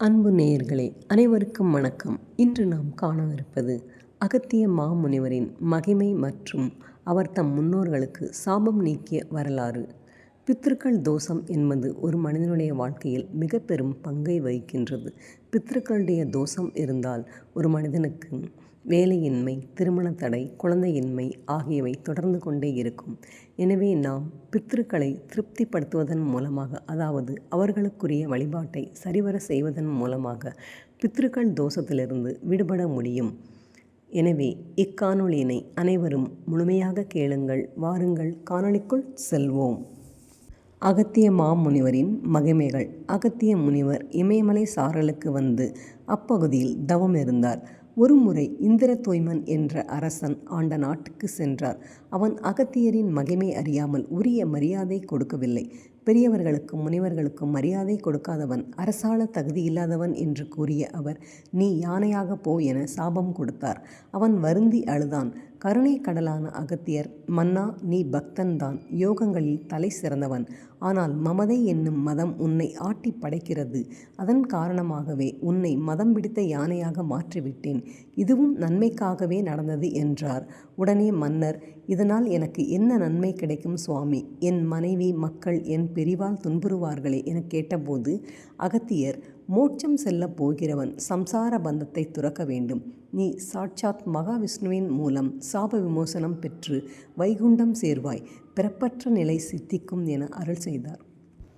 அன்பு நேயர்களே அனைவருக்கும் வணக்கம். இன்று நாம் காணவிருப்பது அகத்திய மாமுனிவரின் மகிமை மற்றும் அவர் தம் முன்னோர்களுக்கு சாபம் நீக்கிய வரலாறு. பித்ருக்கள் தோஷம் என்பது ஒரு மனிதனுடைய வாழ்க்கையில் மிக பெரும் பங்கை வகிக்கின்றது. பித்ருக்களுடைய தோஷம் இருந்தால் ஒரு மனிதனுக்கு வேலையின்மை திருமண தடை குழந்தையின்மை ஆகியவை தொடர்ந்து கொண்டே இருக்கும். எனவே நாம் பித்ருக்களை திருப்திப்படுத்துவதன் மூலமாக அதாவது அவர்களுக்குரிய வழிபாட்டை சரிவர செய்வதன் மூலமாக பித்ருக்கள் தோஷத்திலிருந்து விடுபட முடியும். எனவே இக்காணொளியினை அனைவரும் முழுமையாக கேளுங்கள் வாருங்கள் காணொளிக்குள் செல்வோம். அகத்திய மாமுனிவரின் மகிமைகள். அகத்திய முனிவர் இமயமலை சாரலுக்கு வந்து அப்பகுதியில் தவம் இருந்தார். ஒருமுறை இந்திரதொய்மன் என்ற அரசன் ஆண்ட நாட்டுக்கு சென்றார். அவன் அகத்தியரின் மகிமை அறியாமல் உரிய மரியாதை கொடுக்கவில்லை. பெரியவர்களுக்கும் முனிவர்களுக்கும் மரியாதை கொடுக்காதவன் அரசாள தகுதியில்லாதவன் என்று கூறிய அவர் நீ யானையாக போ என சாபம் கொடுத்தார். அவன் வருந்தி அழுதான் கருணை கடலான அகத்தியர் மன்னா நீ பக்தன்தான். யோகங்களில் தலை சிறந்தவன். ஆனால் மமதை என்னும் மதம் உன்னை ஆட்டி படைக்கிறது. அதன் காரணமாகவே உன்னை மதம் பிடித்த யானையாக மாற்றிவிட்டேன். இதுவும் நன்மைக்காகவே நடந்தது என்றார். உடனே மன்னர் இதனால் எனக்கு என்ன நன்மை கிடைக்கும் சுவாமி? என் மனைவி மக்கள் என் பெரிவால் துன்புறுவார்களே என கேட்டபோது அகத்தியர் மோட்சம் செல்ல போகிறவன் சம்சார பந்தத்தை துறக்க வேண்டும். நீ சாட்சாத் மகாவிஷ்ணுவின் மூலம் சாப விமோசனம் பெற்று வைகுண்டம் சேர்வாய். பிறப்பற்ற நிலை சித்திக்கும் என அருள் செய்தார்.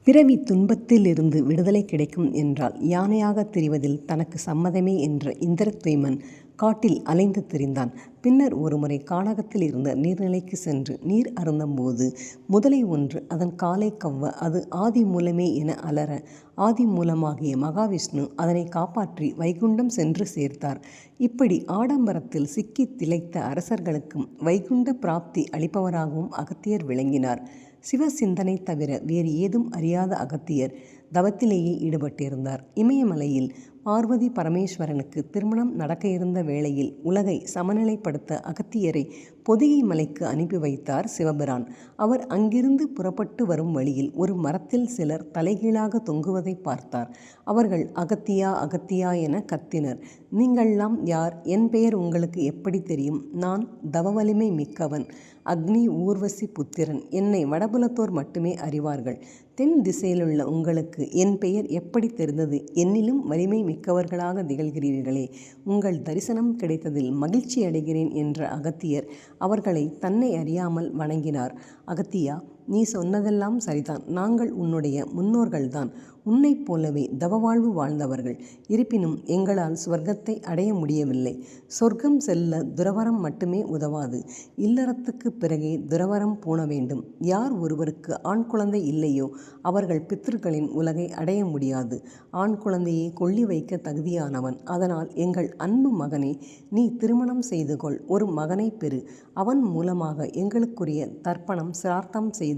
பிறவி துன்பத்திலிருந்து விடுதலை கிடைக்கும் என்றால் யானையாக தெரிவதில் தனக்கு சம்மதமே என்ற இந்திரத்வைமன் காட்டில் அலைந்து திரிந்தான். பின்னர் ஒருமுறை காடகத்தில் இருந்த நீர்நிலைக்கு சென்று நீர் அருந்தம்போது முதலை ஒன்று அதன் காலை கவ்வ அது ஆதி மூலமே என அலற ஆதி மூலமாகிய மகாவிஷ்ணு அதனை காப்பாற்றி வைகுண்டம் சென்று சேர்த்தார். இப்படி ஆடம்பரத்தில் சிக்கி திளைத்த அரசர்களுக்கும் வைகுண்ட பிராப்தி அளிப்பவராகவும் அகத்தியர் விளங்கினார். சிவ சிந்தனை தவிர வேறு ஏதும் அறியாத அகத்தியர் தவத்திலேயே ஈடுபட்டிருந்தார். இமயமலையில் பார்வதி பரமேஸ்வரனுக்கு திருமணம் நடக்க இருந்த வேளையில் உலகை சமநிலைப்படுத்த அகத்தியரை பொதிகை மலைக்கு அனுப்பி வைத்தார் சிவபிரான். அவர் அங்கிருந்து புறப்பட்டு வரும் வழியில் ஒரு மரத்தில் சிலர் தலைகீழாக தொங்குவதை பார்த்தார். அவர்கள் அகத்தியா அகத்தியா என கத்தினர். நீங்கள்லாம் யார்? என் பெயர் உங்களுக்கு எப்படி தெரியும்? நான் தவ வலிமை மிக்கவன் அக்னி ஊர்வசி புத்திரன். என்னை வடபுலத்தோர் மட்டுமே அறிவார்கள். தென் திசையிலுள்ள உங்களுக்கு என் பெயர் எப்படி தெரிந்தது? என்னிலும் வலிமை மிக்கவர்களாக திகழ்கிறீர்களே. உங்கள் தரிசனம் கிடைத்ததில் மகிழ்ச்சி அடைகிறேன் என்ற அகத்தியர் அவர்களை தன்னை அறியாமல் வணங்கினார். அகத்தியா நீ சொன்னதெல்லாம் சரிதான். நாங்கள் உன்னுடைய முன்னோர்கள்தான். உன்னைப் போலவே தவவாழ்வு வாழ்ந்தவர்கள். இருப்பினும் எங்களால் சொர்க்கத்தை அடைய முடியவில்லை. சொர்க்கம் செல்ல துறவரம் மட்டுமே உதவாது. இல்லறத்துக்கு பிறகே துறவரம் போன வேண்டும். யார் ஒருவருக்கு ஆண் குழந்தை இல்லையோ அவர்கள் பித்திருக்களின் உலகை அடைய முடியாது. ஆண் குழந்தையை கொள்ளி வைக்க தகுதியானவன். அதனால் எங்கள் அன்பு மகனே நீ திருமணம் செய்து கொள். ஒரு மகனை பெறு. அவன் மூலமாக எங்களுக்குரிய தர்ப்பணம் சிரார்த்தம் செய்து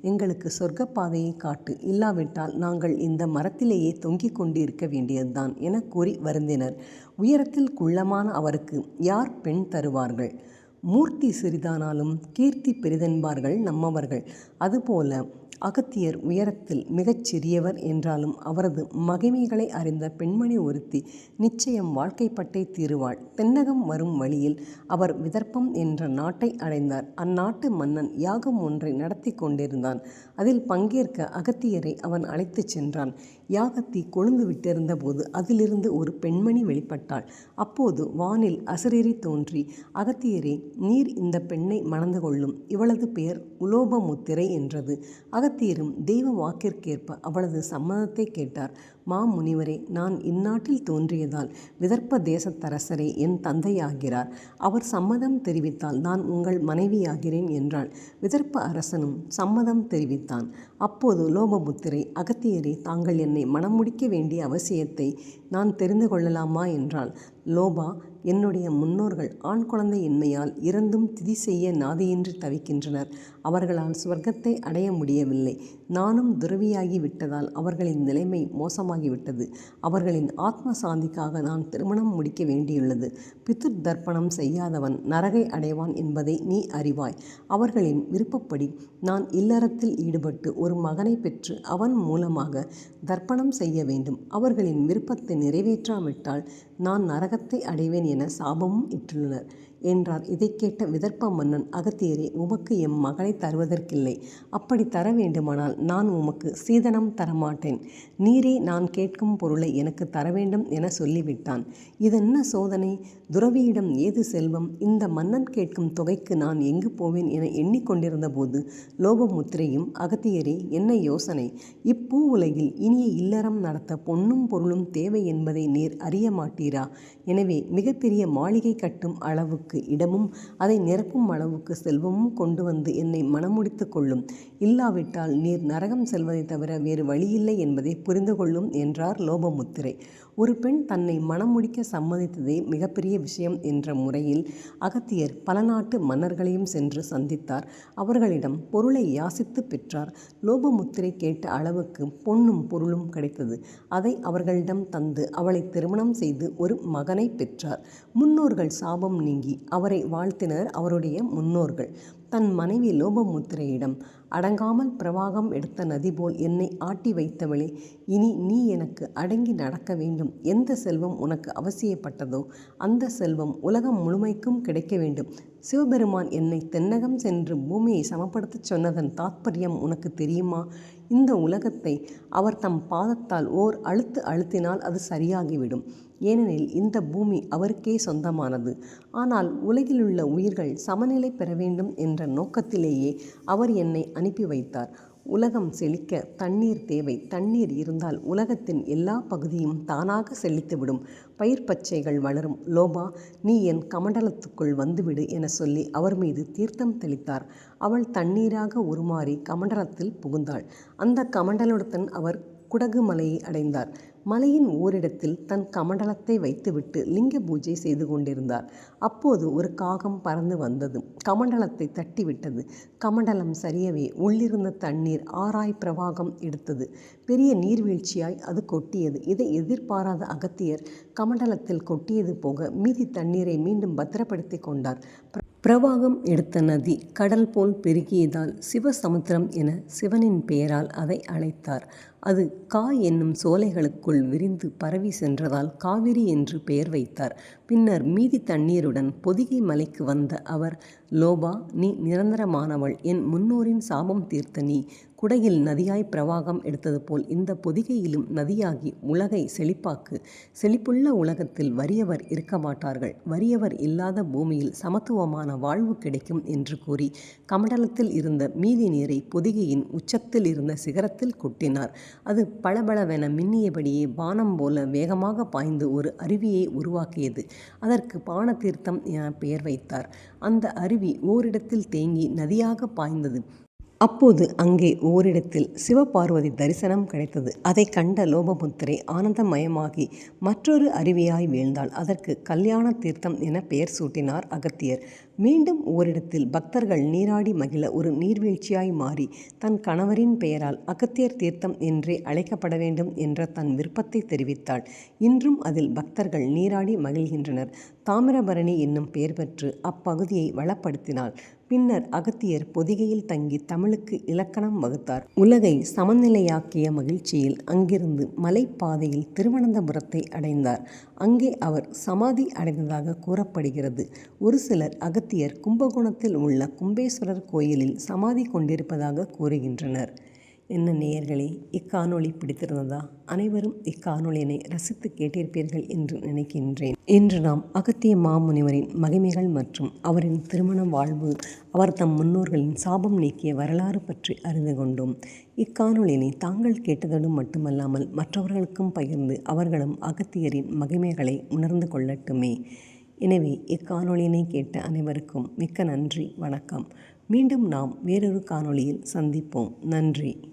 எங்களுக்கு சொர்க்கப்பாதையை காட்டு. இல்லாவிட்டால் நாங்கள் இந்த மரத்திலேயே தொங்கிக் கொண்டிருக்க வேண்டியதுதான் என கூறி வருந்தினர். உயரத்தில் குள்ளமான அவருக்கு யார் பெண் தருவார்கள்? மூர்த்தி சிறிதானாலும் கீர்த்தி பெரிதென்பார்கள் நம்மவர்கள். அதுபோல அகத்தியர் உயரத்தில் மிகச் சிறியவர் என்றாலும் அவரது மகிமைகளை அறிந்த பெண்மணி ஒருத்தி நிச்சயம் வாழ்க்கைப்பட்டை தீருவாள். தென்னகம் வரும் வழியில் அவர் விதர்ப்பம் என்ற நாட்டை அடைந்தார். அந்நாட்டு மன்னன் யாகம் ஒன்றை நடத்தி கொண்டிருந்தான். அதில் பங்கேற்க அகத்தியரை அவன் அழைத்துச் சென்றான். யாகத்தி கொழுந்து விட்டிருந்தபோது அதிலிருந்து ஒரு பெண்மணி வெளிப்பட்டாள். அப்போது வானில் அசரீரி தோன்றி அகத்தியரே நீர் இந்த பெண்ணை மணந்து கொள்ளும். இவளது பெயர் உலோபமுத்திரை என்றது. அகத்தியரும் தெய்வ வாக்கிற்கேற்ப அவளது சம்மதத்தை கேட்டார். மா முனிவரே நான் இந்நாட்டில் தோன்றியதால் விதர்ப்ப தேசத்தரசரே என் தந்தையாகிறார். அவர் சம்மதம் தெரிவித்தால் நான் உங்கள் மனைவியாகிறேன் என்றாள். விதர்ப்ப அரசனும் சம்மதம் தெரிவித்தான். அப்போது லோபமுத்திரை அகத்தியரே தாங்கள் என்னை மனம் முடிக்க வேண்டிய அவசியத்தை நான் தெரிந்து கொள்ளலாமா என்றாள். லோபா என்னுடைய முன்னோர்கள் ஆண் குழந்தை இன்மையால் இறந்தும் திதி செய்ய நாதியின்றி தவிக்கின்றனர். அவர்களால் சுவர்க்கத்தை அடைய முடியவில்லை. நானும் துறவியாகி விட்டதால் அவர்களின் நிலைமை மோசமாகிவிட்டது. அவர்களின் ஆத்ம சாந்திக்காக நான் திருமணம் முடிக்க வேண்டியுள்ளது. பித்ரு தர்ப்பணம் செய்யாதவன் நரகை அடைவான் என்பதை நீ அறிவாய். அவர்களின் விருப்பப்படி நான் இல்லறத்தில் ஈடுபட்டு ஒரு மகனை பெற்று அவன் மூலமாக தர்ப்பணம் செய்ய வேண்டும். அவர்களின் விருப்பத்தை நிறைவேற்றாவிட்டால் நான் நரகத்தை அடைவேன் என சாபமும் இட்டுள்ளனர். என்றார். இதை கேட்ட விதர்ப்ப மன்னன் அகத்தியரே உமக்கு எம் மகளை தருவதற்கில்லை. அப்படி தர வேண்டுமானால் நான் உமக்கு சீதனம் தரமாட்டேன். நீரே நான் கேட்கும் பொருளை எனக்கு தர வேண்டும் என சொல்லிவிட்டான். இதென்ன சோதனை? துறவியிடம் ஏது செல்வம்? இந்த மன்னன் கேட்கும் தொகைக்கு நான் எங்கு போவேன் என எண்ணிக்கொண்டிருந்த போது லோபமுத்திரையும் அகத்தியரே என்ன யோசனை? இப்பூ உலகில் இனிய இல்லறம் நடத்த பொன்னும் பொருளும் தேவை என்பதை நீர் அறிய மாட்டீரா எனவே மிகப்பெரிய மாளிகை கட்டும் அளவுக்கு அளவுக்கு இடமும் அதை நிரப்பும் அளவுக்கு செல்வமும் கொண்டு வந்து என்னை மனமுடித்து கொள்ளும். இல்லாவிட்டால் நீர் நரகம் செல்வதை தவிர வேறு வழியில்லை என்பதை புரிந்து கொள்ளும் என்றார் லோபமுத்திரை. ஒரு பெண் தன்னை மனமுடிக்க சம்மதித்ததே மிகப்பெரிய விஷயம் என்ற முறையில் அகத்தியர் பல நாட்டு மன்னர்களையும் சென்று சந்தித்தார். அவர்களிடம் பொருளை யாசித்து பெற்றார். லோபமுத்திரை கேட்ட அளவுக்கு பொன்னும் பொருளும் கிடைத்தது. அதை அவர்களிடம் தந்து அவளை திருமணம் செய்து ஒரு மகனை பெற்றார். முன்னோர்கள் சாபம் நீங்கி அவரை வாழ்த்தினர் அவருடைய முன்னோர்கள். தன் மனைவி லோபமுத்திரையிடம் அடங்காமல் பிரவாகம் எடுத்த நதி போல் என்னை ஆட்டி வைத்தவளே இனி நீ எனக்கு அடங்கி நடக்க வேண்டும். எந்த செல்வம் உனக்கு அவசியப்பட்டதோ அந்த செல்வம் உலகம் முழுமைக்கும் கிடைக்க வேண்டும். சிவபெருமான் என்னை தென்னகம் சென்று பூமியை சமப்படுத்தச் சொன்னதன் தாத்பரியம் உனக்கு தெரியுமா? இந்த உலகத்தை அவர் தம் பாதத்தால் ஓர் அழுத்து அழுத்தினால் அது சரியாகிவிடும். ஏனெனில் இந்த பூமி அவருக்கே சொந்தமானது. ஆனால் உலகிலுள்ள உயிர்கள் சமநிலை பெற வேண்டும் என்ற நோக்கத்திலேயே அவர் என்னை அனுப்பி வைத்தார். உலகம் செழிக்க தண்ணீர் தேவை. தண்ணீர் இருந்தால் உலகத்தின் எல்லா பகுதியும் தானாக செழித்துவிடும். பயிர் பச்சைகள் வளரும். லோபா நீ என் கமண்டலத்துக்குள் வந்துவிடு என சொல்லி அவர் மீது தீர்த்தம் தெளித்தார். அவள் தண்ணீராக உருமாறி கமண்டலத்தில் புகுந்தாள். அந்த கமண்டலத்துடன் அவர் குடகு மலையை அடைந்தார். மலையின் ஓரிடத்தில் தன் கமண்டலத்தை வைத்துவிட்டு லிங்க பூஜை செய்து கொண்டிருந்தார். அப்போது ஒரு காகம் பறந்து வந்தது. கமண்டலத்தை தட்டிவிட்டது. கமண்டலம் சரியவே உள்ளிருந்த தண்ணீர் ஆராய் பிரவாகம் எடுத்தது. பெரிய நீர்வீழ்ச்சியாய் அது கொட்டியது. இதை எதிர்பாராத அகத்தியர் கமண்டலத்தில் கொட்டியது போக மீதி தண்ணீரை மீண்டும் பத்திரப்படுத்தி கொண்டார். பிரவாகம் எடுத்த நதி கடல் போல் பெருகியதால் சிவசமுத்திரம் என சிவனின் பெயரால் அதை அழைத்தார். அது கா என்னும் சோலைகளுக்குள் விரிந்து பரவி சென்றதால் காவிரி என்று பெயர் வைத்தார். பின்னர் மீதி தண்ணீருடன் பொதிகை மலைக்கு வந்த அவர் லோபா நீ நிரந்தரமானவள். என் முன்னோரின் சாபம் தீர்த்த நீ. குடையில் நதியாய் பிரவாகம் எடுத்தது போல் இந்த பொதிகையிலும் நதியாகி உலகை செழிப்பாக்கு செழிப்புள்ள உலகத்தில் வறியவர் இருக்க மாட்டார்கள். வறியவர் இல்லாத பூமியில் சமத்துவமான வாழ்வு கிடைக்கும் என்று கூறி கமண்டலத்தில் இருந்த மீதி நீரை பொதிகையின் உச்சத்தில் இருந்த சிகரத்தில் கொட்டினார். அது பளபளவென மின்னியபடியே பானம் போல வேகமாக பாய்ந்து ஒரு அருவியை உருவாக்கியது. அதற்கு பான தீர்த்தம் என பெயர் வைத்தார். அந்த அருவி ஓரிடத்தில் தேங்கி நதியாக பாய்ந்தது. அப்போது அங்கே ஓரிடத்தில் சிவபார்வதி தரிசனம் கிடைத்தது. அதை கண்ட லோபமுத்திரை ஆனந்தமயமாகி மற்றொரு அருவியாய் வீழ்ந்தாள். அதற்கு கல்யாண தீர்த்தம் என பெயர் சூட்டினார் அகத்தியர். மீண்டும் ஓரிடத்தில் பக்தர்கள் நீராடி மகிழ ஒரு நீர்வீழ்ச்சியாய் மாறி தன் கணவரின் பெயரால் அகத்தியர் தீர்த்தம் என்றே அழைக்கப்பட வேண்டும் என்ற தன் விருப்பத்தை தெரிவித்தாள். இன்றும் அதில் பக்தர்கள் நீராடி மகிழ்கின்றனர். தாமிரபரணி என்னும் பெயர் பெற்று அப்பகுதியை வளப்படுத்தினாள். பின்னர் அகத்தியர் பொதிகையில் தங்கி தமிழுக்கு இலக்கணம் வகுத்தார். உலகை சமநிலையாக்கிய மகிழ்ச்சியில் அங்கிருந்து மலைப்பாதையில் திருவனந்தபுரத்தை அடைந்தார். அங்கே அவர் சமாதி அடைந்ததாக கூறப்படுகிறது. ஒரு சிலர் அகத்தியர் கும்பகோணத்தில் உள்ள கும்பேஸ்வரர் கோயிலில் சமாதி கொண்டிருப்பதாக கூறுகின்றனர். என்ன நேயர்களே இக்காணொளி பிடித்திருந்ததா? அனைவரும் இக்காணொளியினை ரசித்து கேட்டிருப்பீர்கள் என்று நினைக்கின்றேன். இன்று நாம் அகத்திய மாமுனிவரின் மகிமைகள் மற்றும் அவரின் திருமண வாழ்வு அவர் தம் முன்னோர்களின் சாபம் நீக்கிய வரலாறு பற்றி அறிந்து கொண்டோம். இக்காணொளியினை தாங்கள் கேட்டதோடு மட்டுமல்லாமல் மற்றவர்களுக்கும் பகிர்ந்து அவர்களும் அகத்தியரின் மகிமைகளை உணர்ந்து கொள்ளட்டுமே. எனவே இக்காணொளியினை கேட்ட அனைவருக்கும் மிக்க நன்றி வணக்கம். மீண்டும் நாம் வேறொரு காணொளியில் சந்திப்போம். நன்றி.